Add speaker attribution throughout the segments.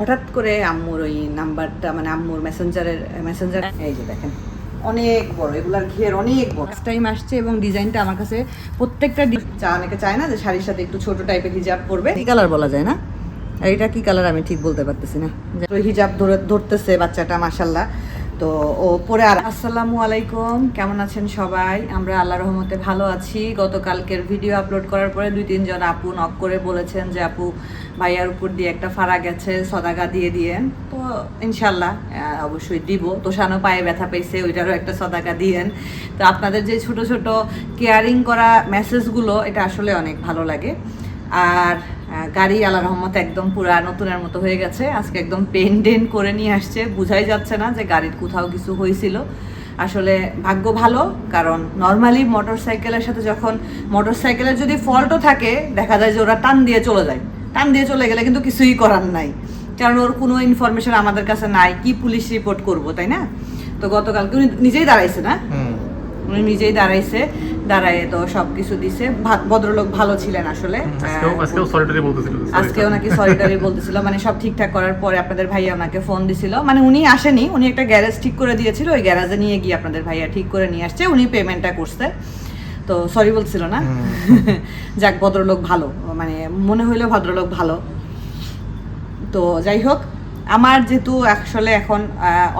Speaker 1: হঠাৎ করে আম্মুর ওই নাম্বারটা মানে আম্মুর মেসেঞ্জারের মেসেঞ্জার এই যে দেখেন অনেক বড় এগুলার ঘের অনেক বড়। ফার্স্ট টাইম আসছে এবং ডিজাইনটা আমার কাছে প্রত্যেকটা চা অনেকে চায় না যে শাড়ির সাথে একটু ছোট টাইপের হিজাব পরবে। এই কালার বলা যায় না? আর এটা কি কালার আমি ঠিক বলতে পারতেছি না। হিজাব ধরে ধরতেছে বাচ্চাটা মাসাল্লাহ তো ও পরে আর আসসালামু আলাইকুম, কেমন আছেন সবাই? আমরা আল্লাহ রহমতে ভালো আছি। গতকালকের ভিডিও আপলোড করার পরে দুই, তিনজন আপু নক করে বলেছেন যে, আপু, ভাইয়ার উপর দিয়ে একটা ফাড়া গেছে, সদাগা দিয়ে দিয়েন তো ইনশাল্লাহ অবশ্যই দিব। তোষানো পায়ে ব্যথা পেয়েছে, ওইটারও একটা সদাগা দিয়েন। তো আপনাদের যে ছোট ছোট কেয়ারিং করা মেসেজগুলো এটা আসলে অনেক ভালো লাগে। আর গাড়ি আল্লাহ রহমত একদম পুরা নতুনের মতো হয়ে গেছে। আজকে একদম পেন করে নিয়ে আসছে। বুঝাই যাচ্ছে না যে গাড়ির কোথাও কিছু হয়েছিল। আসলে ভাগ্য ভালো কারণ নর্মালি মোটর সাইকেলের সাথে যখন মোটর সাইকেলের যদি ফল্টও থাকে দেখা যায় যে ওরা টান দিয়ে চলে যায়। টান দিয়ে চলে গেলে কিন্তু কিছুই করার নাই। কারণ ওর কোনো ইনফরমেশন আমাদের কাছে নাই কি পুলিশ রিপোর্ট করব তাই না? তো গতকালকে উনি নিজেই দাঁড়াইছে না? উনি নিজেই দাঁড়াইছে। দাঁড়ায় তো সব কিছু দিছে ভদ্রলোক ভালো ছিলেন আসলে।
Speaker 2: আজকেও আজকেও সলিটারি বলতেছিল
Speaker 1: আজকেও নাকি সলিটারি বলতেছিল। মানে সব ঠিকঠাক করার পরে আপনাদের ভাইয়া ওনাকে ফোন দিছিল। মানে উনি আসেনি উনি একটা গ্যারেজ ঠিক করে দিয়েছিল। ওই গ্যারেজে নিয়ে গিয়ে আপনাদের ভাইয়া ঠিক করে নিয়ে আসছে। উনি পেমেন্টটা করছে। তো সরি বলছিল না। যাক ভদ্রলোক ভালো। মানে মনে হইল ভদ্রলোক ভালো। তো যাই হোক আমার যেহেতু আসলে এখন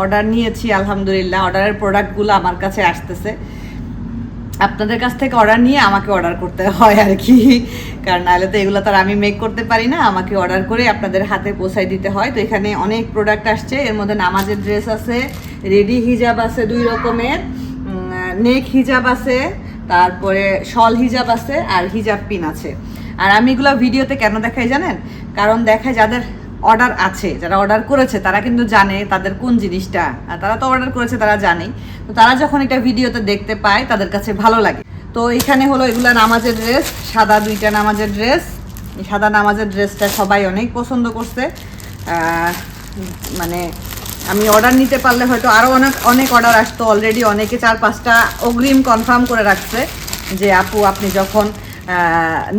Speaker 1: অর্ডার নিয়েছি আলহামদুলিল্লাহ। অর্ডারের প্রোডাক্টগুলো আমার কাছে আসতেছে। আপনাদের কাছ থেকে অর্ডার নিয়ে আমাকে অর্ডার করতে হয় আর কি। কারণ নাহলে তো এগুলো তো আর আমি মেক করতে পারি না, আমাকে অর্ডার করে আপনাদের হাতে পৌঁছাই দিতে হয়। তো এখানে অনেক প্রোডাক্ট আসছে, এর মধ্যে নামাজের ড্রেস আছে রেডি হিজাব আছে দুই রকমের নেক হিজাব আছে, তারপরে শল হিজাব আছে আর হিজাব পিন আছে। আর আমি এগুলো ভিডিওতে কেন দেখাই জানেন? কারণ দেখায় যাদের অর্ডার আছে, যারা অর্ডার করেছে তারা কিন্তু জানে তাদের কোন জিনিসটা। তারা তো অর্ডার করেছে তারা জানেই। তো তারা যখন এটা ভিডিওতে দেখতে পায়, তাদের কাছে ভালো লাগে। তো এখানে হলো এগুলা নামাজের ড্রেস সাদা দুইটা নামাজের ড্রেস এই সাদা নামাজের ড্রেসটা সবাই অনেক পছন্দ করছে। মানে আমি অর্ডার নিতে পারলে হয়তো আরও অনেক অনেক অর্ডার আসতো। অলরেডি অনেকে চার পাঁচটা অগ্রিম কনফার্ম করে রাখছে যে, আপু, আপনি যখন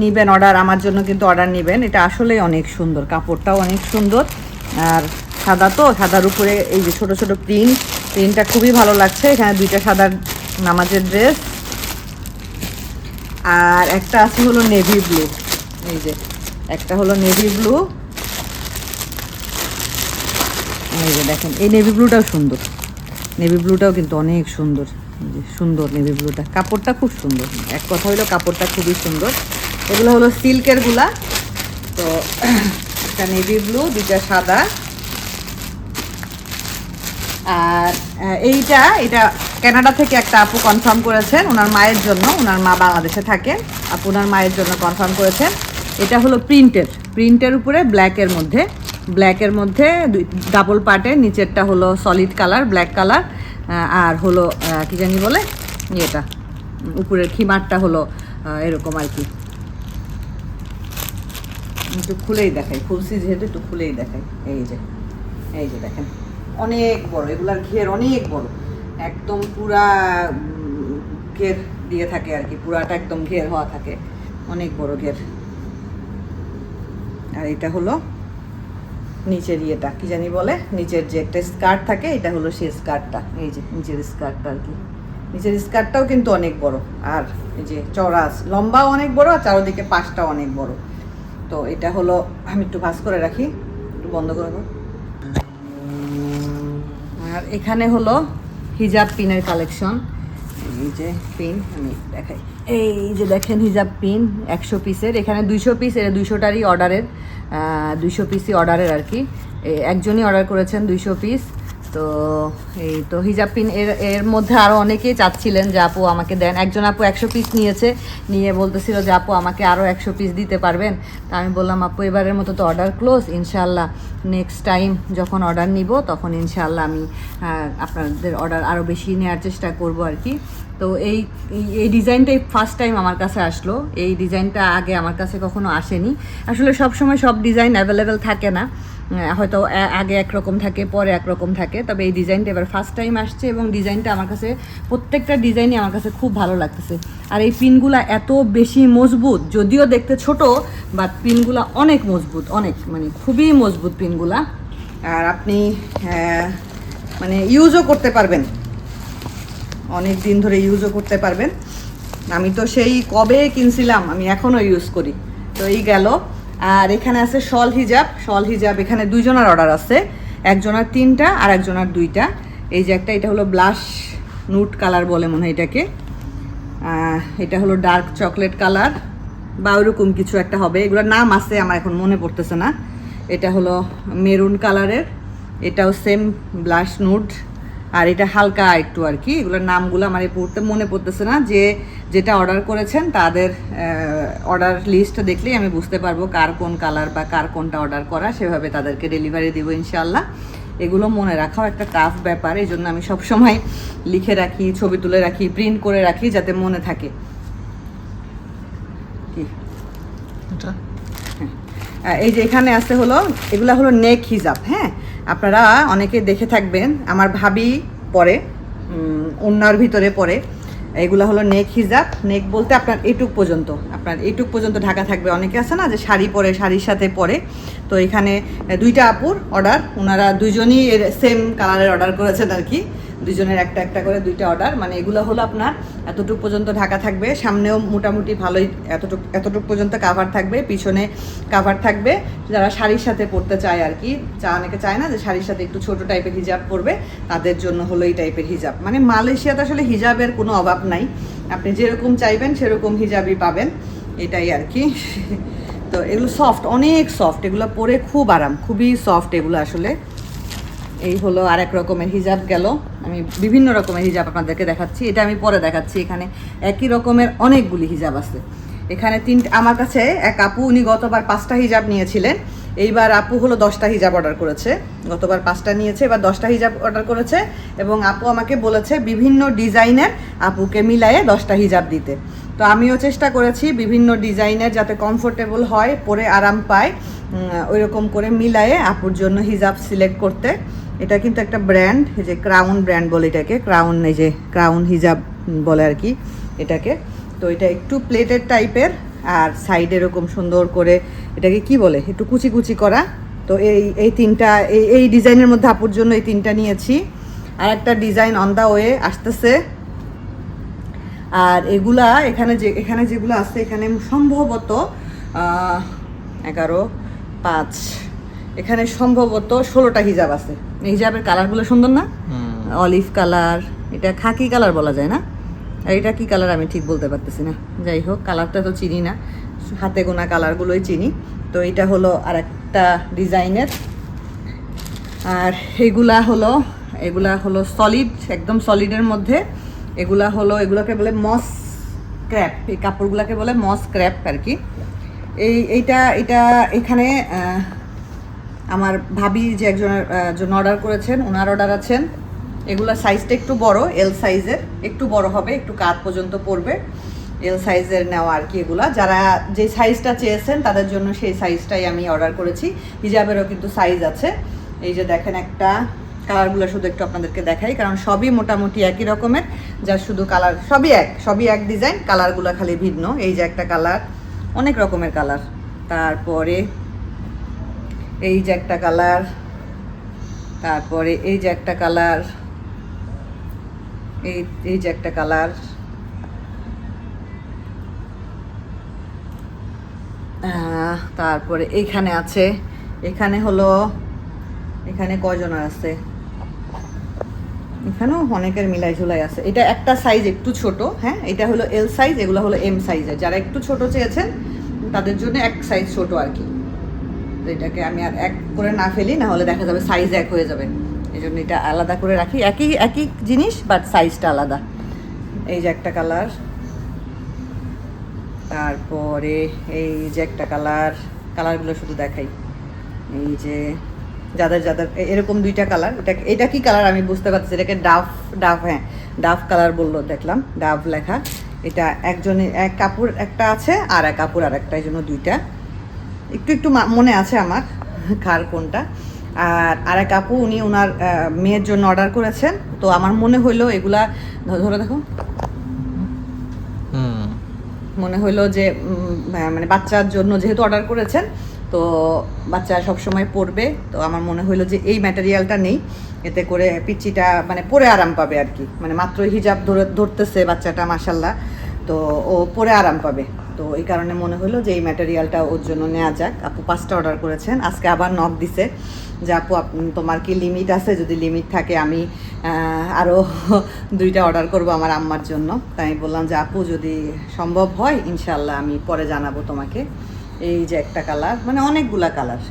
Speaker 1: নিবেন অর্ডার আমার জন্য কিন্তু অর্ডার নিবেন। এটা আসলেই অনেক সুন্দর, কাপড়টাও অনেক সুন্দর। আর সাদা তো, সাদার উপরে এই যে ছোটো ছোটো প্রিন্ট, প্রিন্টটা খুবই ভালো লাগছে। এখানে দুইটা সাদার নামাজের ড্রেস আর একটা আছে হলো নেভি ব্লু এই যে, একটা হলো নেভি ব্লু এই যে দেখেন, এই নেভি ব্লুটাও সুন্দর। নেভি ব্লুটাও কিন্তু অনেক সুন্দর। সুন্দর নেভি ব্লুটা। কাপড়টা খুব সুন্দর। এক কথা হলো কাপড়টা খুবই সুন্দর। এগুলো হলো সিল্কেরগুলা। তো একটা নেভি ব্লু, দুইটা সাদা। আর এইটা, এটা কানাডা থেকে একটা আপু কনফার্ম করেছেন, ওনার মায়ের জন্য। ওনার মা বাংলাদেশে থাকেন। আপু ওনার মায়ের জন্য কনফার্ম করেছেন। এটা হলো প্রিন্টের। প্রিন্টের উপরে ব্ল্যাকের মধ্যে। ব্ল্যাকের মধ্যে ডাবল পার্টের নিচেরটা হলো সলিড কালার ব্ল্যাক কালার আর হলো কি জানি বলে? উম, উপরের খিমারটা হলো এরকম আর কি। একটু খুলেই দেখাই খুলছি যেহেতু একটু খুলেই দেখাই। এই যে এই যে দেখেন অনেক বড় এগুলার ঘের অনেক বড়। একদম পুরা ঘের দিয়ে থাকে আর কি পুরাটা একদম ঘের হওয়া থাকে। অনেক বড় ঘের। আর এটা হলো নিচের ইয়েটা, কি জানি বলে? নিচের যে একটা স্কার্ট থাকে, এটা হলো সেই স্কার্টটা। এই যে নিচের স্কার্টটা আর কি। নিচের স্কার্টটাও কিন্তু অনেক বড়। আর এই যে চড়া লম্বাও অনেক বড়, আর চারোদিকে পাশটাও অনেক বড়। তো এটা হলো, আমি একটু ভাস করে রাখি। একটু বন্ধ করে আর এখানে হলো হিজাব পিনের কালেকশন। এই যে পিন আমি দেখাই। এই যে দেখেন হিজাব পিন একশো পিসের এখানে দুইশো পিস এটা দুইশোটারই অর্ডারের দুইশো পিসই অর্ডারের আর কি। একজনই অর্ডার করেছেন দুইশো পিস তো এই তো হিজাব পিন এর এর মধ্যে আরও অনেকেই চাচ্ছিলেন যে আপু আমাকে দেন। একজন আপু একশো পিস নিয়েছে, নিয়ে বলতেছিল যে আপু আমাকে আরও একশো পিস দিতে পারবেন। তা আমি বললাম, আপু, এবারের মতো তো অর্ডার ক্লোজ ইনশাল্লাহ নেক্সট টাইম যখন অর্ডার নিব, তখন ইনশাল্লাহ আমি আপনাদের অর্ডার আরও বেশি নেওয়ার চেষ্টা করব আর কি তো এই, এই- ডিজাইনটাই ফার্স্ট টাইম আমার কাছে আসলো। এই ডিজাইনটা আগে আমার কাছে কখনো আসেনি। আসলে সব সময় সব ডিজাইন অ্যাভেলেবেল থাকে না। হয়তো আ- আগে একরকম থাকে, পরে একরকম থাকে, তবে এই ডিজাইনটা এবার ফার্স্ট টাইম আসছে এবং ডিজাইনটা আমার কাছে, প্রত্যেকটা ডিজাইনই আমার কাছে খুব ভালো লাগতেছে। আর এই পিনগুলা এত বেশি মজবুত, যদিও দেখতে ছোট বাট পিনগুলা অনেক মজবুত, অনেক মানে খুবই মজবুত পিনগুলা আর আপনি মানে ইউজও করতে পারবেন। অনেক দিন ধরে ইউজও করতে পারবেন। আমি তো সেই কবে কিনছিলাম, আমি এখনও ইউজ করি। তো এই গেল। আর এখানে আছে শল হিজাব। শল হিজাব, এখানে দুইজনের অর্ডার আছে। একজনের তিনটা আর একজনের দুইটা। এই যে একটা, এটা হলো ব্লাশ নুট কালার বলে মনে হয় এটাকে। এটা হলো ডার্ক চকলেট কালার বা ওরকম কিছু একটা হবে। এগুলোর নাম আছে আমার এখন মনে পড়তেছে না। এটা হলো মেরুন কালারের এটাও সেম ব্লাশ নুড আর এটা হালকা একটু আর কি এগুলোর নামগুলো আমার এই পড়তে মনে পড়তেছে না যে যেটা অর্ডার করেছেন তাদের অর্ডার লিস্ট দেখলেই আমি বুঝতে পারব কার কোন কালার বা কার কোনটা অর্ডার করা সেভাবে তাদেরকে ডেলিভারি দিব ইনশাল্লাহ এগুলো মনে রাখাও একটা টাফ ব্যাপার এই জন্য আমি সবসময় লিখে রাখি ছবি তুলে রাখি প্রিন্ট করে রাখি যাতে মনে থাকে। কি? এই যে এখানে আছে হলো এগুলা হলো নেক হিজাব হ্যাঁ? আপনারা অনেকে দেখে থাকবেন, আমার ভাবি পরে অন্যার ভিতরে পরে। এগুলো হলো নেক হিজাব। নেক বলতে আপনার এটুক পর্যন্ত। আপনার এটুক পর্যন্ত ঢাকা থাকবে। অনেকে আছে না যে শাড়ি পরে, শাড়ির সাথে পরে। তো এখানে দুইটা আপুর অর্ডার ওনারা দুজনই এর সেম কালারের অর্ডার করেছেন আর কি। দুজনের একটা একটা করে দুইটা অর্ডার মানে এগুলো হলো আপনার এতটুকু পর্যন্ত ঢাকা থাকবে। সামনেও মোটামুটি ভালোই এতটুকু এতটুকু পর্যন্ত কাভার থাকবে, পিছনে কাভার থাকবে। যারা শাড়ির সাথে পরতে চায় আর কি যা অনেকে চায় না যে শাড়ির সাথে একটু ছোট টাইপের হিজাব পরবে, তাদের জন্য হলো এই টাইপের হিজাব। মানে মালয়েশিয়াতে আসলে হিজাবের কোনো অভাব নাই। আপনি যেরকম চাইবেন, সেরকম হিজাবই পাবেন, এটাই আর কি। তো এগুলো সফট অনেক সফট এগুলো পরে খুব আরাম, খুবই সফট এগুলো আসলে। এই হলো আরেক রকমের হিজাব গেল। আমি বিভিন্ন রকমের হিজাব আপনাদেরকে দেখাচ্ছি। এটা আমি পরে দেখাচ্ছি এখানে। একই রকমের অনেকগুলি হিজাব আছে। এখানে তিন আমার কাছে এক আপু, উনি গতবার পাঁচটা হিজাব নিয়েছিলেন। এইবার আপু হলো দশটা হিজাব অর্ডার করেছে। গতবার পাঁচটা নিয়েছে, এবার দশটা হিজাব অর্ডার করেছে এবং আপু আমাকে বলেছে বিভিন্ন ডিজাইনের আপুকে মিলায়ে দশটা হিজাব দিতে। তো আমিও চেষ্টা করেছি বিভিন্ন ডিজাইনের যাতে কমফোর্টেবল হয়, পরে আরাম পায় ওই রকম করে মিলায়ে আপুর জন্য হিজাব সিলেক্ট করতে। এটা কিন্তু একটা ব্র্যান্ড এই যে ক্রাউন ব্র্যান্ড বলে এটাকে ক্রাউন এই যে ক্রাউন হিজাব বলে আর কি এটাকে। তো এটা একটু প্লেটের টাইপের আর সাইড এরকম সুন্দর করে এটাকে কি বলে? একটু কুচি কুচি করা। তো এই এই তিনটা, এই এই ডিজাইনের মধ্যে আপুর জন্য এই তিনটা নিয়েছি। আর একটা ডিজাইন অন দা ওয়ে আসতেছে। আর এগুলা এখানে যে এখানে যেগুলো আছে এখানে সম্ভবত এগারো পাঁচ এখানে সম্ভবত ষোলোটা হিজাব আছে। এই হিজাবের কালারগুলো সুন্দর না? অলিভ কালার এটা খাকি কালার বলা যায় না? আর এটা কি কালার আমি ঠিক বলতে পারতেছি না। যাই হোক কালারটা তো চিনি না। হাতে গোনা কালারগুলোই চিনি। তো এটা হলো আর একটা ডিজাইনের। আর এগুলা হলো এগুলা হলো সলিড একদম সলিডের মধ্যে। এগুলা হলো, এগুলোকে বলে মস ক্র্যাপ, এই কাপড়গুলোকে বলে মস ক্র্যাপ আর কি। এই, এইটা এটা এখানে আমার ভাবি যে একজনের জন্য অর্ডার করেছেন ওনার অর্ডার আছেন। এগুলা সাইজটা একটু বড় এল সাইজের একটু বড় হবে, একটু কাত পর্যন্ত পড়বে। এল সাইজের নেওয়া আর কি এগুলা। যারা যে সাইজটা চেয়েছেন, তাদের জন্য সেই সাইজটাই আমি অর্ডার করেছি। হিজাবেরও কিন্তু সাইজ আছে। এই যে দেখেন একটা কালারগুলো শুধু একটু আপনাদেরকে দেখাই, কারণ সবই মোটামুটি একই রকমের। যা শুধু কালার, সবই এক সবই এক ডিজাইন কালারগুলো খালি ভিন্ন। এই যে একটা কালার, অনেক রকমের কালার। তারপরে এই যে একটা কালার, তারপরে এই যে একটা কালার, এই এই যে একটা কালার। তারপরে এইখানে আছে, এখানে হলো, এখানে কজনের আছে? এখানেও অনেকের মিলাই ঝুলাই আছে। এটা একটা সাইজ একটু ছোট হ্যাঁ? এটা হলো এল সাইজ এগুলো হলো এম সাইজের যারা একটু ছোট চেয়েছেন, তাদের জন্য এক সাইজ ছোট আর কি। তো এটাকে আমি আর এক করে না ফেলি, না হলে দেখা যাবে সাইজ এক হয়ে যাবে। এই জন্য এটা আলাদা করে রাখি। একই একই জিনিস বাট সাইজটা আলাদা। এই যে একটা কালার তারপরে এই যে একটা কালার কালারগুলো শুধু দেখাই। এই যে যাদের যাদের এরকম দুইটা কালার এটা এটা কি কালার আমি বুঝতে পারছি এটাকে ডাফ ডাফ হ্যাঁ ডাফ কালার বলল দেখলাম ডাফ লেখা। এটা একজনের এক কাপড় একটা আছে আর এক কাপড় আর একটা এই জন্য দুইটা। একটু একটু মনে আছে আমার কার কোনটা। আর আরেক আপু উনি ওনার মেয়ের জন্য অর্ডার করেছেন। তো আমার মনে হইল এগুলা ধরে দেখো মনে হইল যে উম, মানে বাচ্চার জন্য যেহেতু অর্ডার করেছেন তো বাচ্চা সবসময় পরবে তো আমার মনে হলো যে এই ম্যাটেরিয়ালটা নেই। এতে করে পিচ্চিটা মানে পরে আরাম পাবে আর কি। মানে মাত্র হিজাব ধরে, ধরতেছে বাচ্চাটা মাসাল্লাহ তো ও পরে আরাম পাবে। তো এই কারণে মনে হলো যে এই ম্যাটেরিয়ালটা ওর জন্য নেওয়া যাক। আপু পাঁচটা অর্ডার করেছেন, আজকে আবার নক দিছে যে, আপ- তোমার কি লিমিট আছে? যদি লিমিট থাকে, আমি আরও দুইটা অর্ডার করব আমার আম্মার জন্য। তাই বললাম যে, আপু, যদি সম্ভব হয়, ইনশাল্লাহ আমি পরে জানাব তোমাকে। এই যে একটা কালার মানে অনেকগুলা কালার।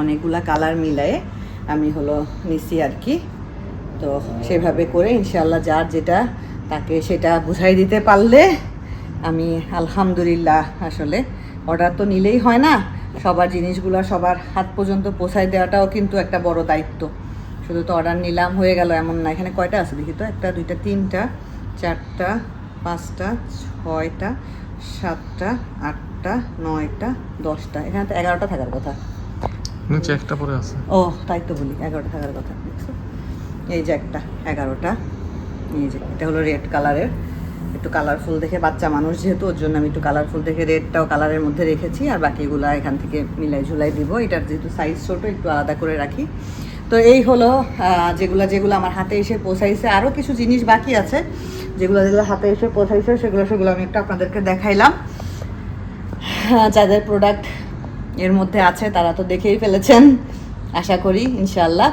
Speaker 1: অনেকগুলা কালার মিলায়ে আমি হলো নিছি আর কি। তো সেভাবে করে ইনশাল্লাহ যার যেটা তাকে সেটা বুঝাই দিতে পারলে আমি আলহামদুলিল্লাহ আসলে অর্ডার তো নিলেই হয় না, সবার জিনিসগুলো সবার হাত পর্যন্ত পৌঁছায় দেওয়াটাও কিন্তু একটা বড় দায়িত্ব। শুধু তো অর্ডার নিলাম হয়ে গেল এমন না, এখানে কয়টা আছে দেখি তো? একটা, দুইটা, তিনটা, চারটা, পাঁচটা, ছয়টা, সাতটা, আটটা। নয়টা দশটা এখানে তো এগারোটা থাকার কথা।
Speaker 2: নিচে একটা পরে আছে।
Speaker 1: ও তাই তো বলি এগারোটা থাকার কথা। এই যে একটা এগারোটা। এই যে এটা হলো রেড কালারের। একটু কালারফুল দেখে বাচ্চা মানুষ যেহেতু ওর জন্য আমি একটু কালারফুল দেখে রেডটাও কালারের মধ্যে রেখেছি আর বাকিগুলো এখান থেকে মিলাই ঝুলাই দিব। এটার যেহেতু সাইজ ছোট একটু আলাদা করে রাখি। তো এই হলো যেগুলো যেগুলো আমার হাতে এসে পৌঁছাইছে। আরও কিছু জিনিস বাকি আছে যেগুলো যেগুলো হাতে এসে পৌঁছাইছে সেগুলো সেগুলো আমি একটু আপনাদেরকে দেখাইলাম। যাদের প্রোডাক্টের মধ্যে আছে, তারা তো দেখেই ফেলেছেন, আশা করি ইনশাল্লাহ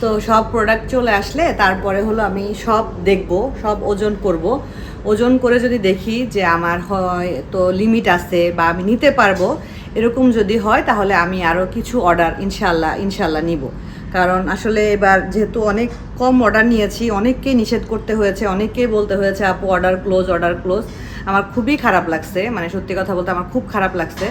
Speaker 1: তো সব প্রোডাক্ট চলে আসলে, তারপরে হলো আমি সব দেখব, সব ওজন করব। ওজন করে যদি দেখি যে আমার হয় তো লিমিট আছে বা আমি নিতে পারব, এরকম যদি হয়, তাহলে আমি আরও কিছু অর্ডার ইনশাল্লাহ ইনশাল্লাহ নিব। কারণ আসলে এবার যেহেতু অনেক কম অর্ডার নিয়েছি অনেককে নিষেধ করতে হয়েছে, অনেককেই বলতে হয়েছে, আপু অর্ডার ক্লোজ অর্ডার ক্লোজ আমার খুবই খারাপ লাগছে মানে সত্যি কথা বলতে আমার খুব খারাপ লাগছে।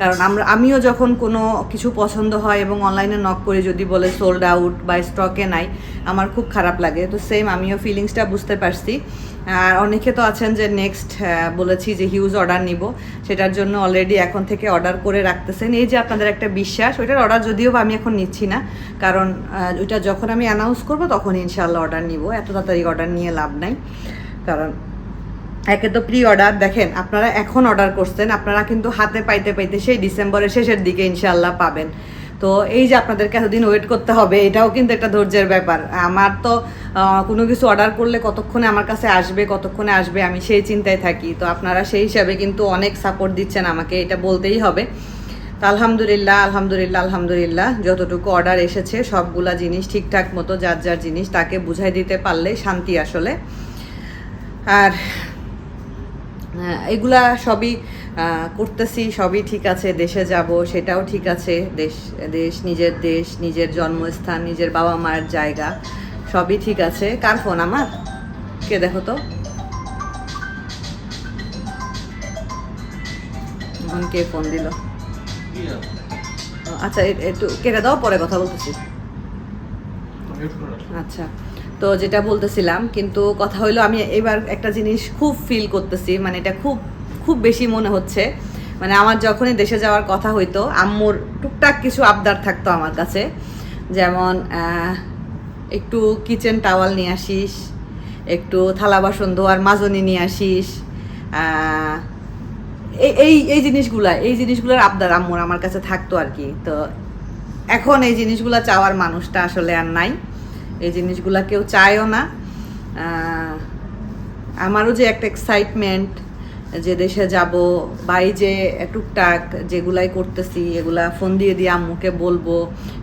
Speaker 1: কারণ আমরা, আমিও যখন কোনো কিছু পছন্দ হয় এবং অনলাইনে নক করি, যদি বলে সোল্ড আউট বা স্টকে নাই, আমার খুব খারাপ লাগে। তো সেম আমিও ফিলিংসটা বুঝতে পারছি। আর অনেকে তো আছেন যে নেক্সট বলেছি যে হিউজ অর্ডার নিব। সেটার জন্য অলরেডি এখন থেকে অর্ডার করে রাখতেছেন। এই যে আপনাদের একটা বিশ্বাস, ওইটার অর্ডার যদিও আমি এখন নিচ্ছি না, কারণ ওইটা যখন আমি অ্যানাউন্স করব তখন ইনশাল্লাহ অর্ডার নিব। এত তাড়াতাড়ি অর্ডার নিয়ে লাভ নাই। কারণ, একে তো প্রি অর্ডার দেখেন, আপনারা এখন অর্ডার করছেন, আপনারা কিন্তু হাতে পাইতে পাইতে সেই ডিসেম্বরের শেষের দিকে ইনশাল্লাহ পাবেন। তো এই যে আপনাদেরকে এতদিন ওয়েট করতে হবে, এটাও কিন্তু একটা ধৈর্যের ব্যাপার। আমার তো কোনো কিছু অর্ডার করলে কতক্ষণে আমার কাছে আসবে, কতক্ষণে আসবে আমি সেই চিন্তায় থাকি। তো আপনারা সেই হিসাবে কিন্তু অনেক সাপোর্ট দিচ্ছেন আমাকে, এটা বলতেই হবে। তো আলহামদুলিল্লাহ আলহামদুলিল্লাহ আলহামদুলিল্লাহ, যতটুকু অর্ডার এসেছে, সবগুলা জিনিস ঠিকঠাক মতো, যার যার জিনিস তাকে বুঝাই দিতে পারলে শান্তি আসলে। আর এগুলা সবই করতেছি, সবই ঠিক আছে, দেশে যাব, সেটাও ঠিক আছে, দেশ দেশ, নিজের দেশ, নিজের জন্মস্থান, নিজের বাবা মায়ের জায়গা, সবই ঠিক আছে। কার ফোন, আমার? কে, দেখো তো। কে ফোন দিল? আচ্ছা একটু কেটে দাও, পরে কথা বলতেছি। আচ্ছা তো যেটা বলতেছিলাম, কিন্তু কথা হইল আমি এবার একটা জিনিস খুব ফিল করতেছি মানে এটা খুব খুব বেশি মনে হচ্ছে। মানে আমার যখনই দেশে যাওয়ার কথা হইতো, আম্মুর টুকটাক কিছু আবদার থাকতো আমার কাছে। যেমন একটু কিচেন টাওয়াল নিয়ে আসিস, একটু থালা বাসন ধোয়ার মাজনি নিয়ে আসিস এই এই জিনিসগুলা, এই জিনিসগুলোর আবদার আম্মুর আমার কাছে থাকতো আর কি। তো এখন এই জিনিসগুলো চাওয়ার মানুষটা আসলে আর নাই। এই জিনিসগুলা কেউ চায়ও না। আমারও যে একটা এক্সাইটমেন্ট যে দেশে যাব বা এই যে টুকটাক যেগুলাই করতেছি, এগুলা ফোন দিয়ে দিয়ে আম্মুকে বলব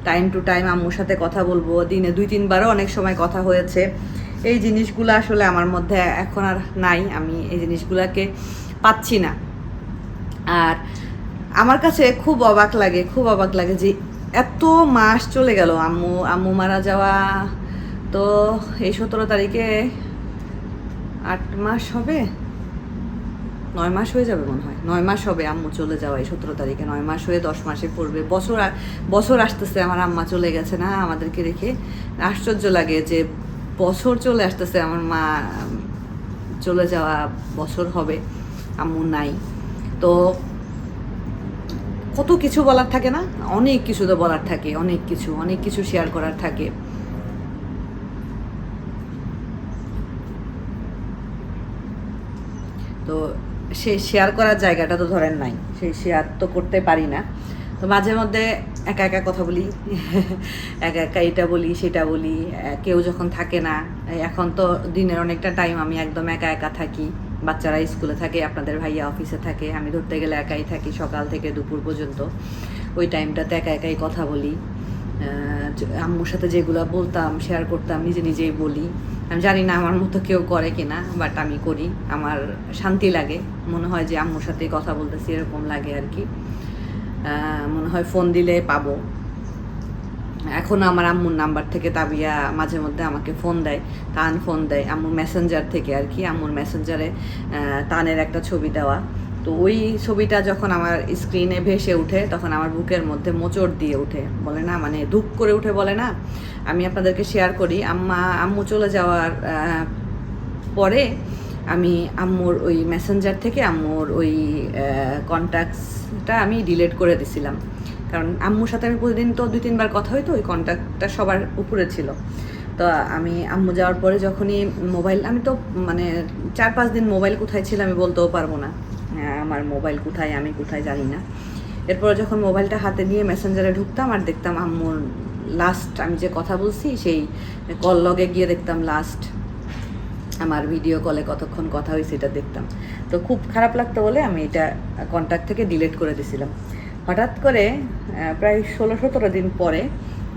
Speaker 1: টাইম টু টাইম আম্মুর সাথে কথা বলব। দিনে দুই, তিনবারও অনেক সময় কথা হয়েছে। এই জিনিসগুলো আসলে আমার মধ্যে এখন আর নাই, আমি এই জিনিসগুলাকে পাচ্ছি না। আর আমার কাছে খুব অবাক লাগে, খুব অবাক লাগে যে এত মাস চলে গেল, আম্মু আম্মু মারা যাওয়া। তো এই সতেরো তারিখে আট মাস হবে? নয় মাস হয়ে যাবে মনে হয়। নয় মাস হবে আম্মু চলে যাওয়া এই সতেরো তারিখে। নয় মাস হয়ে দশ মাসে পড়বে। বছর বছর আসতেছে আমার আম্মা চলে গেছে না আমাদেরকে রেখে। আশ্চর্য লাগে যে বছর চলে আসতেছে আমার মা, চলে যাওয়া বছর হবে। আম্মু নাই। তো কত কিছু বলার থাকে না? অনেক কিছু তো বলার থাকে, অনেক কিছু অনেক কিছু শেয়ার করার থাকে। তো সেই শেয়ার করার জায়গাটা তো ধরেন নাই। সেই শেয়ার তো করতে পারি না। তো মাঝে মধ্যে একা একা কথা বলি, একা একা এটা বলি, সেটা বলি কেউ যখন থাকে না এখন তো দিনের অনেকটা টাইম আমি একদম একা একা থাকি। বাচ্চারা স্কুলে থাকে, আপনাদের ভাইয়া অফিসে থাকে, আমি ধরতে গেলে একাই থাকি সকাল থেকে দুপুর পর্যন্ত। ওই টাইমটাতে একা একাই কথা বলি। আম্মুর সাথে যেগুলো বলতাম শেয়ার করতাম, নিজে নিজেই বলি। আমি জানি না আমার মতো কেউ করে কিনা বাট আমি করি। আমার শান্তি লাগে। মনে হয় যে আম্মুর সাথে কথা বলতেছি, এরকম লাগে আর কি। মনে হয় ফোন দিলে পাবো। এখন আমার আম্মুর নাম্বার থেকে তাবিয়া মাঝে মধ্যে আমাকে ফোন দেয়, তান ফোন দেয় আম্মুর মেসেঞ্জার থেকে আর কি। আম্মুর মেসেঞ্জারে তানের একটা ছবি দেওয়া। তো ওই ছবিটা যখন আমার স্ক্রিনে ভেসে উঠে, তখন আমার বুকের মধ্যে মোচড় দিয়ে উঠে। বলে না মানে দুঃখ করে উঠে বলে না আমি আপনাদেরকে শেয়ার করি। আম্মা আম্মু চলে যাওয়ার পরে আমি আম্মুর ওই মেসেঞ্জার থেকে আম্মুর ওই কন্ট্যাক্টসটা আমি ডিলিট করে দিছিলাম। কারণ আম্মুর সাথে আমি প্রতিদিন তো দুই তিনবার কথা হইতো ওই কন্ট্যাক্টটা সবার উপরে ছিল। তো আমি আম্মু যাওয়ার পরে যখনই মোবাইল আমি তো মানে চার পাঁচ দিন মোবাইল কোথায় ছিল আমি বলতেও পারব না। হ্যাঁ, আমার মোবাইল কোথায় আমি কোথায় জানি না। এরপর যখন মোবাইলটা হাতে নিয়ে মেসেঞ্জারে ঢুকতাম আর দেখতাম আম্মুর লাস্ট আমি যে কথা বলছি, সেই কল লগে গিয়ে দেখতাম লাস্ট আমার ভিডিও কলে কতক্ষণ কথা হয়েছে এটা দেখতাম। তো খুব খারাপ লাগতো বলে আমি এটা কন্ট্যাক্ট থেকে ডিলিট করে দিছিলাম হঠাৎ করে প্রায় ষোলো সতেরো দিন পরে,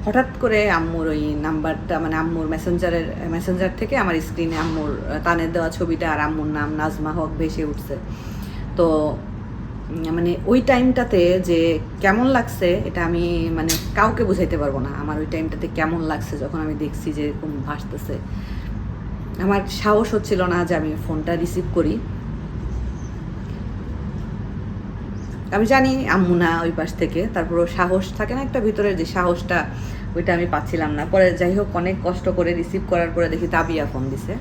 Speaker 1: হঠাৎ করে আম্মুর ওই নাম্বারটা মানে আম্মুর মেসেঞ্জারের মেসেঞ্জার থেকে আমার স্ক্রিনে আম্মুর তানের দেওয়া ছবিটা আর আম্মুর নাম নাজমা হক ভেসে উঠছে। তো মানে ওই টাইমটাতে যে কেমন লাগছে, এটা আমি মানে কাউকে বোঝাইতে পারব না। আমার ওই টাইমটাতে কেমন লাগছে যখন আমি দেখছি যে এরকম ভাসতেছে। আমার সাহস হচ্ছিল না যে আমি ফোনটা রিসিভ করি। আমি জানি আম্মু না ওই পাশ থেকে তারপরও সাহস থাকে না একটা ভিতরের যে সাহসটা, ওইটা আমি পাচ্ছিলাম না। পরে যাই হোক, অনেক কষ্ট করে রিসিভ করার পরে দেখি তাবিয়া ফোন দিছে।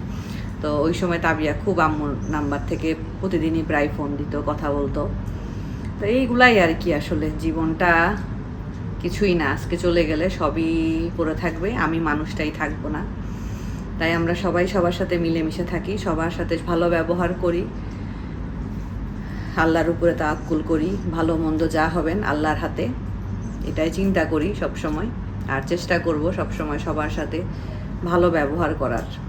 Speaker 1: তো ওই সময় তাবিয়া খুব আম্মুর নাম্বার থেকে প্রতিদিনই প্রায় ফোন দিত, কথা বলতো। তো এইগুলাই আর কি আসলে, জীবনটা কিছুই না, আজকে চলে গেলে সবই পড়ে থাকবে, আমি মানুষটাই থাকব না। তাই আমরা সবাই সবার সাথে মিলেমিশে থাকি, সবার সাথে ভালো ব্যবহার করি। আল্লাহর উপরে তা আকুল করি, ভালো মন্দ যা হবেন আল্লাহর হাতে, এটাই চিন্তা করি সব সময় আর চেষ্টা করব সব সময় সবার সাথে ভালো ব্যবহার করার।